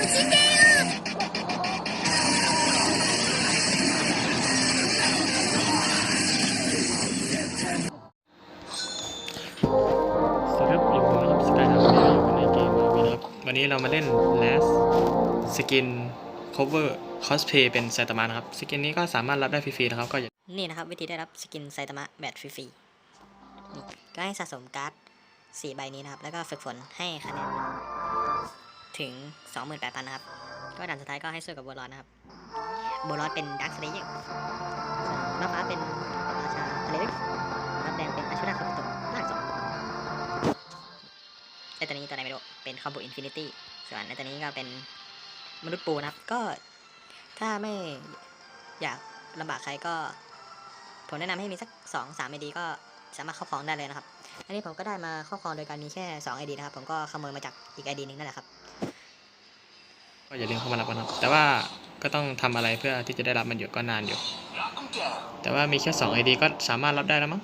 สวัสดีครับอยู่บนะครับสกายครับวันนี้เราอยู่ในเกมมาวีนะวันนี้เรามาเล่น last skin cover cosplay เป็นไซตามะนะครับ สกินนี้ก็สามารถรับได้ฟรีๆนะครับก็อย่านี่นะครับ วิธีได้รับสกินไซตามะแบบฟรีๆก็ให้สะสมการ์ด 4 ใบนี้นะครับ แล้วก็ฝึกฝนให้คะแนน ถึง 28,000 นะครับ ก็ด่านสุดท้ายก็ให้สู้กับบัวรอดนะครับบัวรอดเป็นดักสเลเยอร์น้ำฟ้าเป็นราชาทะเลลึกน้ำแดงเป็นอาชุราคาบุโตะล่างสองไอตัวนี้ตัวไหนไม่รู้เป็นคอมโบอินฟินิตี้ส่วนไอตัวนี้ก็เป็นมนุษย์ปูนะครับ ก็ถ้าไม่อยากลำบากใครก็ ผมแนะนำให้มีสักสองสามไอดีก็สามารถครอบครองได้เลยนะครับ อันนี้ผมก็ได้มาครอบครองโดยการมีแค่2 ID นะครับ ผมก็ขโมยมาจากอีก ID หนึงนั่นแหละครับ ก็อย่าลืมเข้ามารับกันนะครับแต่ว่าก็ต้องทำอะไรเพื่อที่จะได้รับมันอยู่ก็นานอยู่ แต่ว่ามีแค่2 ID ก็สามารถรับได้แล้วมั้ง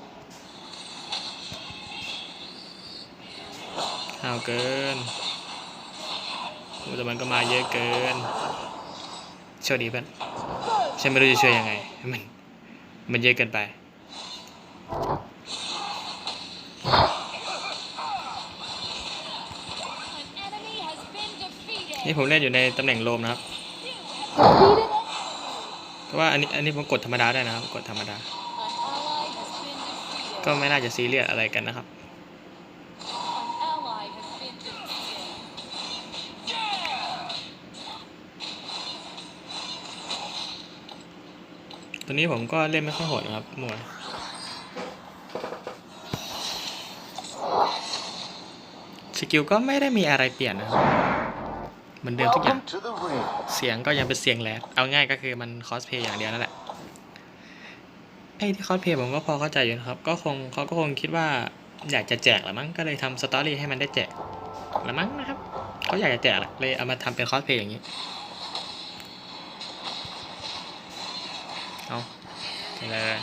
ห่าวเกินอ้แต่มันก็มาเยอะเกินโชคดีเพื่อนฉันไม่รู้จะช่วยยังไง มัน มันเยอะเกินไป นี่ผมเล่นอยู่ในตำแหน่งโลมนะครับเพราะว่าอันนี้อันนี้ผมกดธรรมดาได้นะครับ กดธรรมดา ก็ไม่น่าจะซีเรียสอะไรกันนะครับ ตัวนี้ผมก็เล่นไม่ค่อยโหดนะครับมวยสกิลก็ไม่ได้มีอะไรเปลี่ยนนะครับ มือนเดิมทุกอย่าง Welcome to the ring. เสียงก็ยังเป็นเสียงแรดเอาง่ายก็คือมันคอสเพย์อย่างเดียวนั่นแหละ ไอ้ที่คอสเพย์ผมก็พอเข้าใจอยู่นะครับ ก็คงเขาก็คงคิดว่าอยากจะแจกแหละมั้ง ก็เลยทำสตอรี่ให้มันได้แจกละมั้งนะครับ เขาอยากจะแจกแหละเลยเอามาทำเป็นคอสเพย์อย่างนี้ เอาไปเลย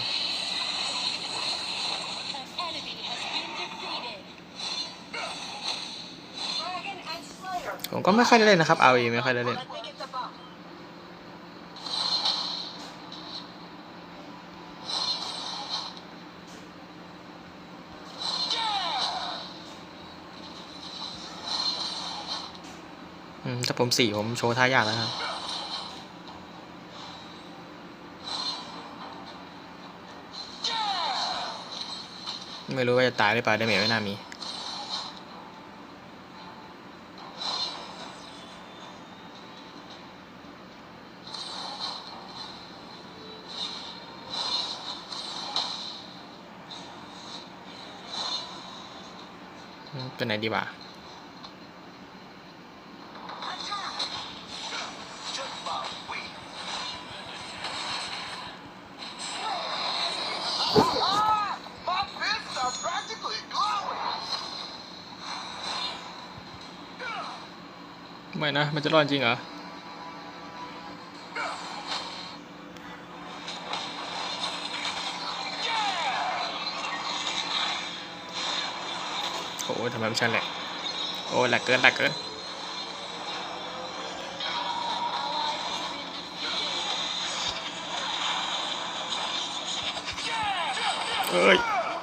ผมก็ไม่ค่อยได้เล่นนะครับเอาไม่ค่อยได้เล่นอืมถ้าผมสี่ผมโชว์ท่ายากแล้วครับไม่รู้ว่าจะตายหรือเปล่าได้เมจไม่น่ามี อืมเป็นไหนดีวะ Just my way. Ah! My fists are practically glowing. ไม่นะ มันจะรอดจริงเหรอ อ้ยทำไมไม่ใช่แหละโอ้ยแหลกเกินแหลกเกินเอ้ย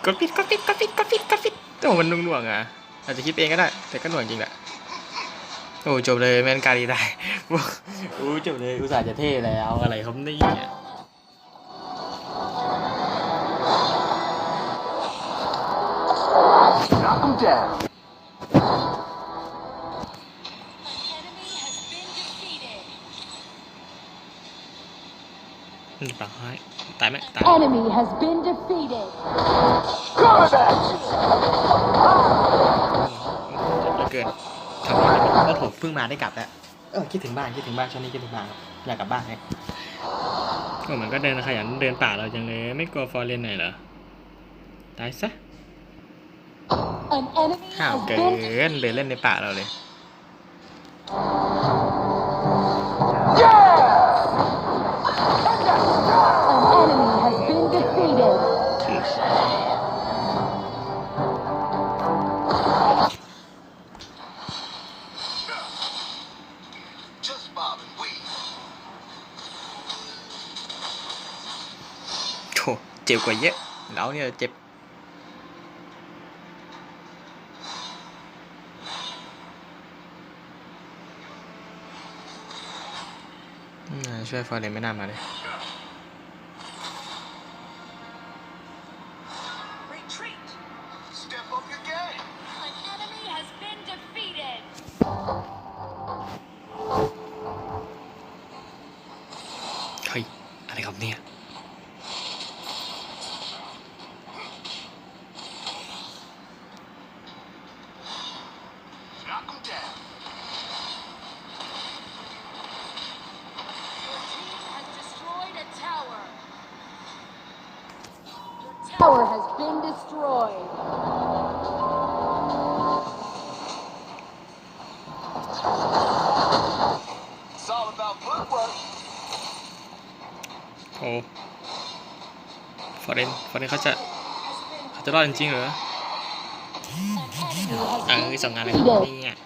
กดปิดกดปิดกดปิดกดปิดกดปิดโอ้มันนุ่งหน่วงอะอาจจะคิดเองก็ได้ แต่ก็หน่วงจริงแหละโอ้จบเลยแมนการีได้โอ้จบเลยอุตส่าห์จะเท่แล้วอะไรครับนี่ down. อืมปากให้ตายไหมตาย Enemy has been defeated. Coming at you. เจ็บเหลือเกินทำอะไรไม่ได้แล้วผมเพิ่งมาได้กลับแล้วเออคิดถึงบ้านคิดถึงบ้านช่วงนี้คิดถึงบ้านครับอยากกลับบ้านไงก็เหมือนก็เดินขยันเดินป่าเราจังเลย ไม่กลัวฟอร์เรนหน่อยเหรอตายซะ An enemy ข้าว has เกิ been นเดินเล่นในป่าเราเลย an enemy has been defeated. อ bob and weave. โถเจ็บกว่าเยอะเราเนี่ยเจ็บ ช่วยฟอร์เรนไม่น่ามาเลย tower has been destroyed. It's all about footwork. โอ้ฟอร์เรนฟอร์เรนเขาจะเขาจะรอดจริงๆเหรอเออส่งงานอะไร been แบบ defeated. นี้อะ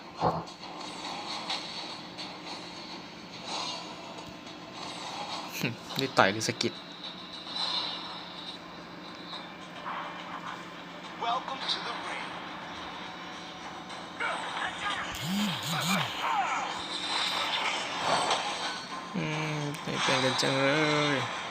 หึนี่ต่อยหรือสกิด Welcome to the ring. อืมไม่เป็นกันจังเลย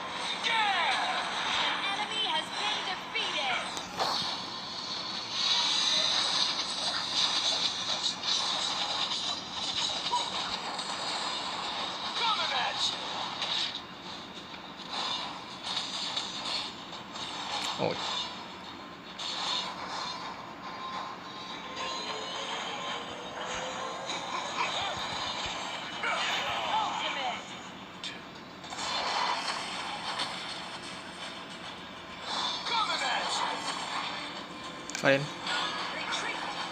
เรน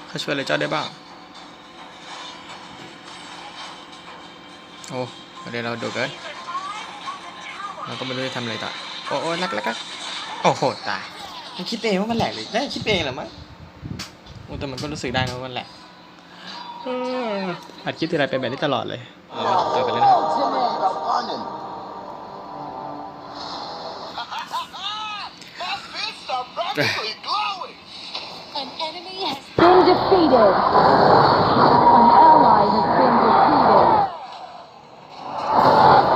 เขาช่วยอะไรเจ้าได้บ้าง โอ้ประเด็นเราดุเกินเราก็ไม่รู้จะทำอะไรต่อ โอ้โอ้ลักลักลักโอ้โหตายมันคิดเองว่ามันแหลกเลยได้คิดเองเหรอมั้งโอ้แต่มันก็รู้สึกได้นะว่ามันแหลกเอออัดคลิปทีไรเป็นแบบนี้ตลอดเลยเอามาต่อกันเลยนะ defeated. An ally has been defeated.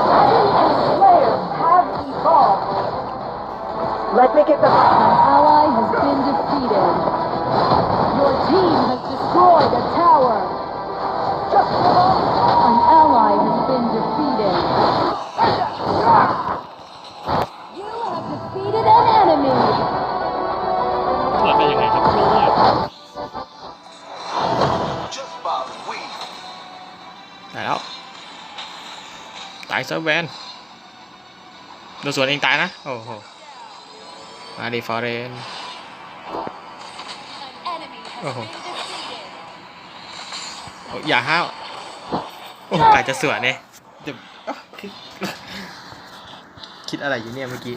Dragon and Slayer have evolved. Let me get the. ซะแวนโดนสวนเองตายนะ โอ้โห มาดิฟอร์เรน An enemy has Oh. been defeated. โอ้อย่าห้าว โอ้อาจจะสวนเนี่ยเดี๋ยวอ๊ะคิดคิดอะไรอยู่เนี่ยเมื่อกี้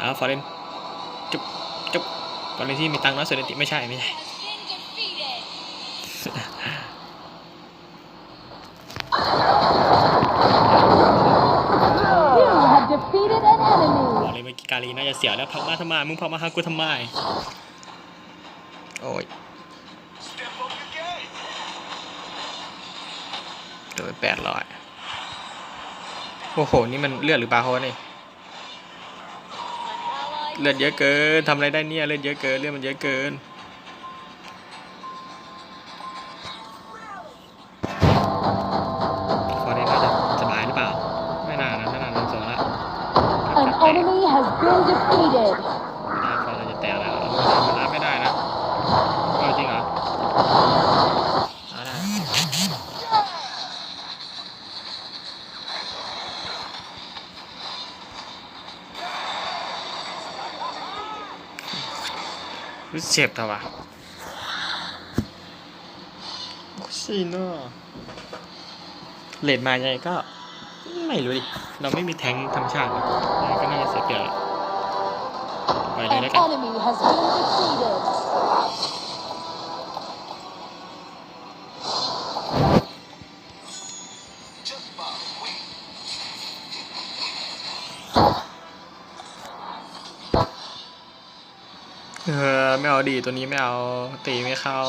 อาฟอร์เรนจุ๊บจุ๊บฟอร์เรนที่มีตังค์น้อยสุดในติไม่ใช่ไม่ใช่ Has been defeated. You have defeated an บอก enemy. เลยเมื่อกี้การีน่าจะเสียแล้วพักมาทำไมมึงพักมาหากูทำไมโอ้ย Step up your game. โดนแปดร้อยโอ้โห นี่มันเลือดหรือปลาโฮนี่ An ally เลือดเยอะเกินทำอะไรได้เนี่ยเลือดเยอะเกินเลือดมันเยอะเกินคอร์เรนน่าจะสบายหรือเปล่า ไม่น่านะไม่น่าโดนสวนละ An enemy has been defeated. ไม่ได้ฟอร์เรนจะแตะแล้วมันรับไม่ได้นะเอาจริงเหรอเอาได้ รู้สึกเจ็บเถอะวะโอ้ชิโน่เลดมายังไงก็ ไม่รู้ดิ เราไม่มีแทงค์ธรรมชาติเลยก็น่าจะเสียเปรียบแหละไปเลย An แล้วกัน เอาดีตัวนี้ไม่เอาตีไม่เข้า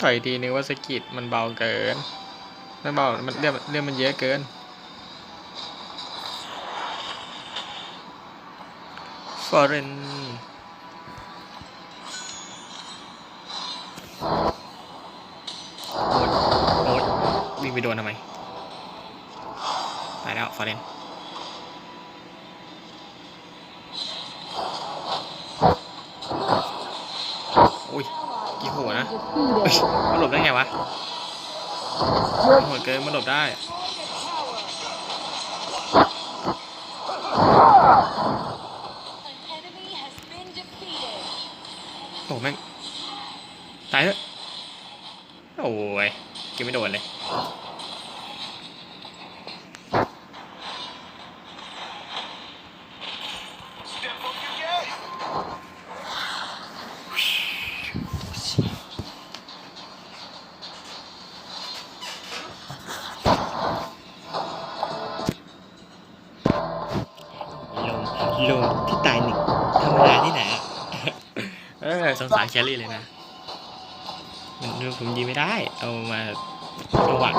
ต่อยทีนึงว่าสกิดมันเบาเกินไม่เบามันเรื่องเรื่องมันเยอะเกินฟอร์เรนโอ้ยโอ้ยวิ่งไปโดนทำไมไปแล้วฟอร์เรน อุ้ย กี่หัวนะ เฮ้ย Defeated. มันหลบได้ไงวะโหดเกินมันหลบได้โอ้แม่งตายเถอะโอ้ยกินไม่โดนเลย ลงลงที่ตายหนึ่งทำงานที่ไหนอะเออสงสารแคลรี่เลยนะ มันผมยิงไม่ได้ เอามาจังหวะ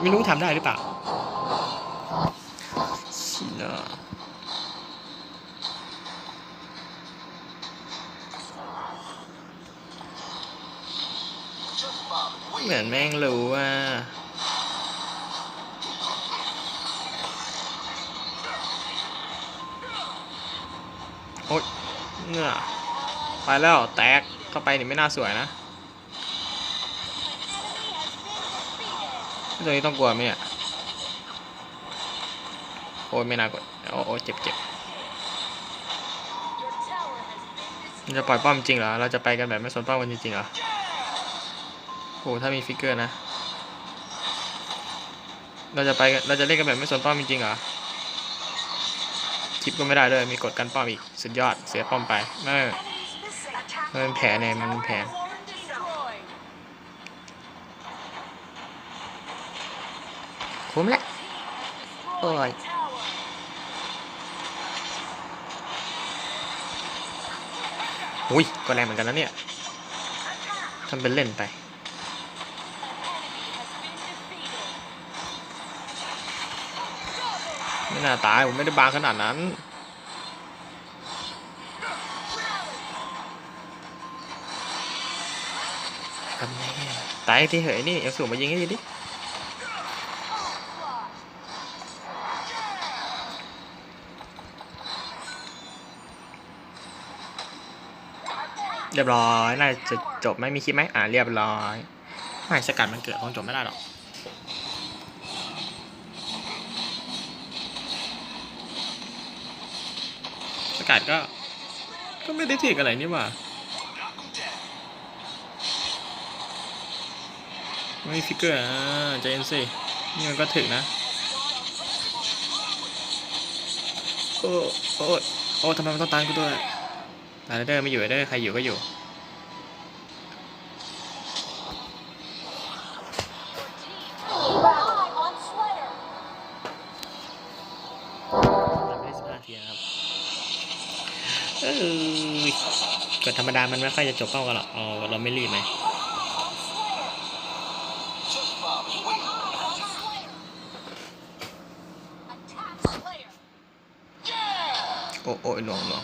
ไม่รู้ทำได้หรือเปล่าชิเนาะ Just about เหมือนแม่งรู้ว่า โอ๊ยเงื่อไปแล้วแตกเข้าไปนี่ไม่น่าสวยนะตรงนี้ต้องกลัวไหมเนี่ยโอ้ยไม่น่ากลัวโอ้โอ้เจ็บเจ็บมันจะปล่อยป้อมจริงเหรอ เราจะไปกันแบบไม่สนป้อมกันจริงๆเหรอโอ้ถ้ามีฟิกเกอร์นะ เราจะไปเราจะเล่นกันแบบไม่สนป้อมจริงๆเหรอ ทิปก็ไม่ได้ด้วยมีกดกันป้อมอีก สุดยอดเสียป้อมไปไม่ Enemies missing. Attack มันเป็นแผลเนี่ยมันเป็นแผล destroyed. คุ้มแหละโอ้ยอุ้ยก็แรงเหมือนกันนะเนี่ยทำเป็นเล่นไป ไม่น่าตาย ผมไม่ได้บางขนาดนั้น ทำไงตายที่เหยนี่เอาสูงมายิงให้ดีดิเรียบร้อย น่าจะจบไหมมีคลิปไหมอ่าเรียบร้อย ไม่สกัดมันเกิดคงจบไม่ได้หรอก กัดก็ ก็ไม่ได้เทคอะไรนี่หว่าไม่ฟิกเกอร์อ่าใจเย็นสินี่มันก็ถึงนะ โอ้โอ้โอ้ทำไมมันต้องตามกูด้วยตายเดอร์ไม่อยู่เดอร์ใครอยู่ก็อยู่ ธรรมดามันไม่ค่อยจะจบเป้ากันหรอกเอาเราไม่รีบไหม Just about wait. Attack Slayer. Yeah! โอ้โอ้ยหน่วงหน่วง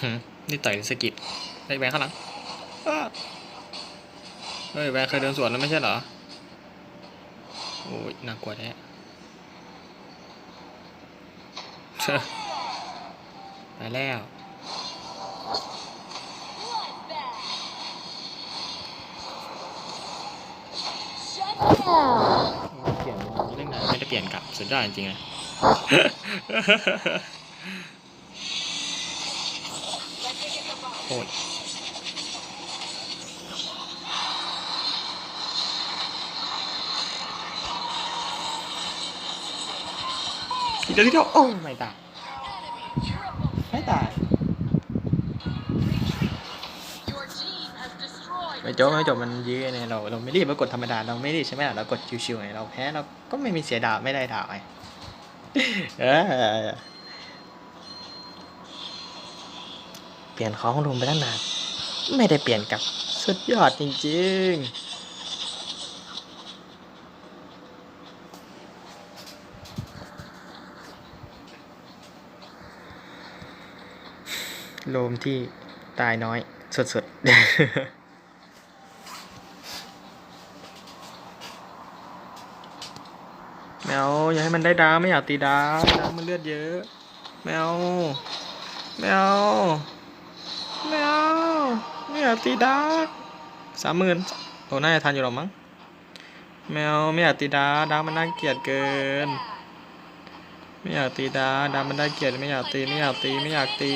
หึนี่ต่อยสะกิดไอ้แบงค์ข้างหลังอ้าเฮ้ยแบงค์เคยเดินสวนแล้วไม่ใช่เหรอโอ้ ยน่ากลัวแท้เชอะไปแล้ว Bloodbath. Shut down. เปลี่ยนเป็นเรื่องไหนไม่ได้เปลี่ยนกลับสุดยอดจริงๆเลย Just โอ้ย ทีเดียวทีเดียวโอ้ไม่ตายไม่ตายไม่จบไม่จบมันยื้อเนี่ยเราเราไม่รีบมากดธรรมดาเราไม่รีบใช่ไหมล่ะเรากดชิวๆไงเราแพ้เราก็ไม่มีเสียดาวไม่ได้ดาวไงเออเปลี่ยนของลุมไปตั้งนานไม่ได้เปลี่ยนกลับสุดยอดจริงๆ โลมที่ตายน้อยสุดๆแมวอย่าให้มันได้ดาวไม่อยากตีดาวดาวมันเลือดเยอะแมวแมวแมวไม่อยากตีดาวสามหมื่นโอ้น่าจะทันอยู่หรอมั้งแมวไม่อยากตีดาวดาวมันน่าเกลียดเกิน ไม่อยากตีดาวดาวมันน่าเกลียดไม่อยากตีไม่อยากตีไม่อยากตี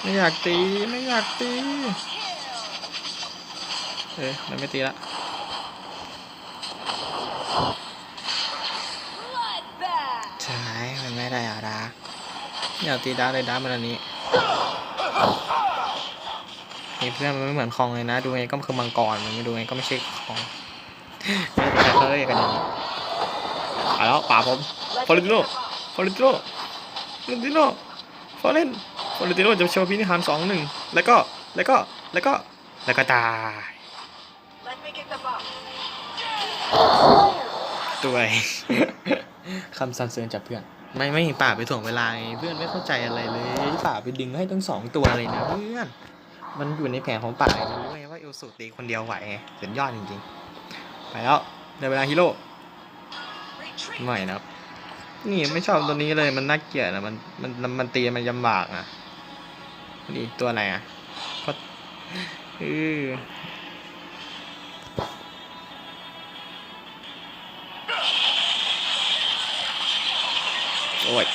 ไม่อยากตีไม่อยากตีเอ้ยมันไม่ตีละใช่มันไม่ได้อะดาร์กอยากตีดาร์เลยดาร์มันอันนี้นี่เพื่อนมันไม่เหมือนคองเลยนะ ดูไงก็คือมังกรมันไม่ดูไงก็ไม่ใช่คองแต่เขาเรียกกันอย่างนี้เอาแล้วป่าผมฟอร์เรนติโนฟอร์เรนติโนฟอร์เรนติโนฟอร์เรน ฟอร์เรนติโนจะโชว์พินิหารสองหนึ่งแล้วก็แล้วก็แล้วก็แล้วก็ตาย Let me get the bomb. ด้วยคำสรรเสริญจากเพื่อน ไม่ไม่ป่าไปถ่วงเวลาเพื่อนไม่เข้าใจอะไรเลยป่าไปดึงให้ทั้งสองตัวเลยนะเพื่อน มันอยู่ในแผนของป่ารู้ไงว่าเอลสูตีคนเดียวไหวไงสุดยอดจริงๆ ไปแล้วในเวลาฮีโร่ไม่นะครับนี่ไม่ชอบตัวนี้เลยมันน่าเกลียดนะมันมันมันมันตีมันยำบากอะ นี่ตัวอะไรอะก็เออโอ้ย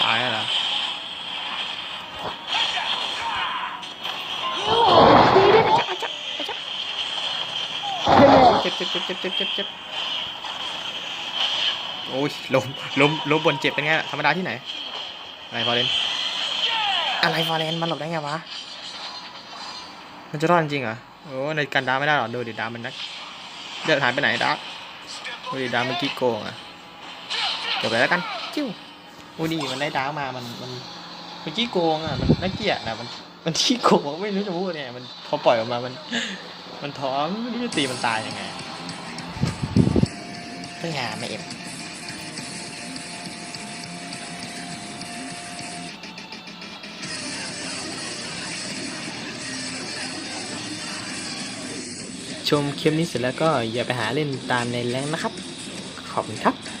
ตายแล้วเจ็บเจ็บเจ็บเจ็บเจ็บเจ็บเจ็บโอ้ยล้มล้มล้มบนเจ็บเป็นไงธรรมดาที่ไหน อะไรฟอร์เรนอะไรฟอร์เรนมันหลบได้ไงวะ มันจะรอดจริงเหรอ โอ้ในการดาไม่ได้หรอ ดูดิดามันนักเลือดหายไปไหนดาดูดิดามันกี้โกงอะจบเลยแล้วกัน จิ้วโอ้ดีมันได้ดามา มัน มันมันกี้โกงอะ มันน่าเกลียดนะมัน มันขี้โกงไม่รู้จะพูดเนี่ย มันพอปล่อยออกมา มัน มันท้องไม่รู้จะตีมันตายยังไงเพิ่งหาไม่เอ็ม ชมคลิปนี้เสร็จแล้วก็อย่าไปหาเล่นตามในแรงนะครับ ขอบคุณครับ